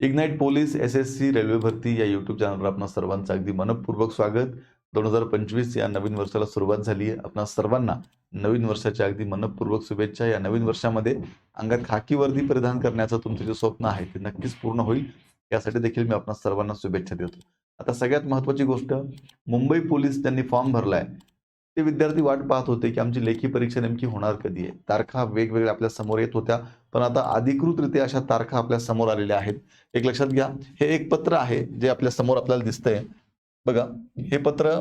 Ignite police S S C railway भरती या YouTube चॅनलवर आपण सर्वांचं अगदी मनपूर्वक स्वागत. दोन हजार पंचवीस या नवीन वर्षाला सुरुवात झाली आहे. आपणा सर्वांना नवीन वर्षाच्या अगदी मनपूर्वक शुभेच्छा. या नवीन वर्षामध्ये अंगात खाकी वर्दी परिधान करण्याचं तुमचं जे स्वप्न आहे ते नक्कीच पूर्ण होईल. यासाठी देखील मी आपणा सर्वांना शुभेच्छा देतो. आता सगळ्यात महत्त्वाची गोष्ट मुंबई पोलीस त्यांनी फॉर्म भरलाय. ते विद्यार्थी वाट पाहत होते की आमची लेखी परीक्षा नेमकी होणार कधी आहे? तारखा वेगवेगळ्या आपल्यासमोर येत होत्या पण आता अधिकृतरित्या अशा तारखा आपल्यासमोर आलेल्या आहेत. एक लक्षात घ्या हे एक पत्र आहे जे आपल्यासमोर आपल्याला दिसतंय. बघा हे पत्र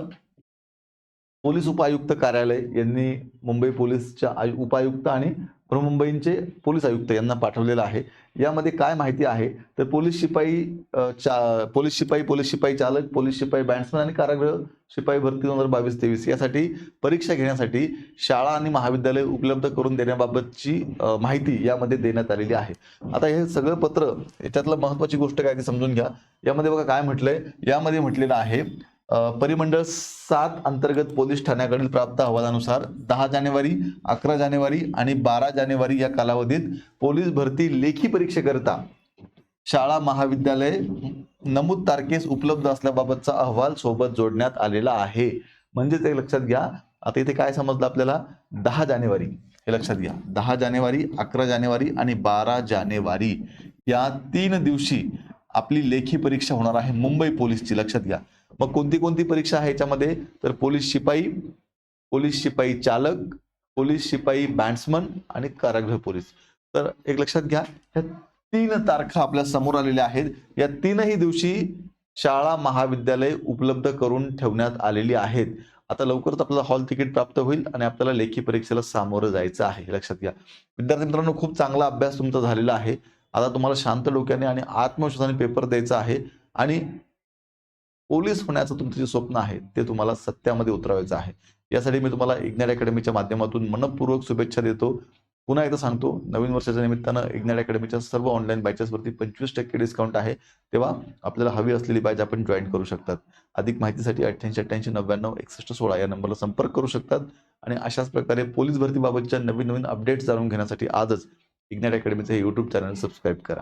पोलीस उपायुक्त कार्यालय यांनी मुंबई पोलीसच्या उपायुक्त आणि बृहमुंबईंचे पोलीस आयुक्त यांना पाठवलेलं आहे. यामध्ये काय माहिती आहे? तर पोलीस शिपाई चा पोलीस शिपाई पोलीस शिपाई चालक पोलीस शिपाई बॅट्समन आणि कारागृह शिपाई भरती दोन हजार बावीस तेवीस यासाठी परीक्षा घेण्यासाठी शाळा आणि महाविद्यालय उपलब्ध करून देण्याबाबतची माहिती यामध्ये देण्यात आलेली आहे. आता हे सगळं पत्र याच्यातलं महत्वाची गोष्ट काय ती समजून घ्या. यामध्ये बघा काय म्हटलंय? यामध्ये म्हटलेलं आहे परिमंडळ सात अंतर्गत पोलीस ठाण्याकडील प्राप्त अहवालानुसार दहा जानेवारी अकरा जानेवारी आणि बारा जानेवारी या कालावधीत पोलीस भरती लेखी परीक्षेकरिता शाळा महाविद्यालय नमूद तारखेस उपलब्ध असल्याबाबतचा अहवाल सोबत जोडण्यात आलेला आहे. म्हणजेच ते लक्षात घ्या. आता इथे काय समजलं आपल्याला? दहा जानेवारी. हे लक्षात घ्या. दहा जानेवारी अकरा जानेवारी आणि बारा जानेवारी. या तीन दिवशी आपली लेखी परीक्षा होणार आहे मुंबई पोलीसची. लक्षात घ्या. मग कोणती कोणती परीक्षा आहे याच्यामध्ये? तर पोलीस शिपाई पोलीस शिपाई चालक पोलीस शिपाई बॅट्समन आणि कारागृह पोलीस. तर एक लक्षात घ्या ह्या तीन तारखा आपल्यासमोर आलेल्या आहेत. या तीनही दिवशी शाळा महाविद्यालय उपलब्ध करून ठेवण्यात आलेली आहेत. आता लवकरच आपल्याला हॉल तिकीट प्राप्त होईल आणि आपल्याला लेखी परीक्षेला सामोरं जायचं आहे. लक्षात घ्या. विद्यार्थी मित्रांनो खूप चांगला अभ्यास तुमचा झालेला आहे. आता तुम्हाला शांत डोक्याने आणि आत्मविश्वासाने पेपर द्यायचा आहे. आणि पोलीस होण्याचं तुमचं जे स्वप्न आहे ते तुम्हाला सत्यामध्ये उतरवायचं आहे. यासाठी मी तुम्हाला इग्नॅट अकॅडमीच्या माध्यमातून मनपूर्वक शुभेच्छा देतो. पुन्हा एकदा सांगतो नवीन वर्षाच्या निमित्तानं इग्नॅट अकॅडमीच्या सर्व ऑनलाईन बॅचेसवरती पंचवीस टक्के डिस्काउंट आहे. तेव्हा आपल्याला हवी असलेली बॅच आपण जॉईन करू शकतात. अधिक माहितीसाठी अठ्ठ्याऐंशी अठ्ठ्याऐंशी नव्याण्णव एकसष्ट सोळा या नंबरला संपर्क करू शकतात. आणि अशाच प्रकारे पोलीस भरतीबाबतच्या नवीन नवीन अपडेट्स जाणून घेण्यासाठी आजच इग्नॅट अकॅडमीचं हे यूट्यूब चॅनल सबस्क्राईब करा.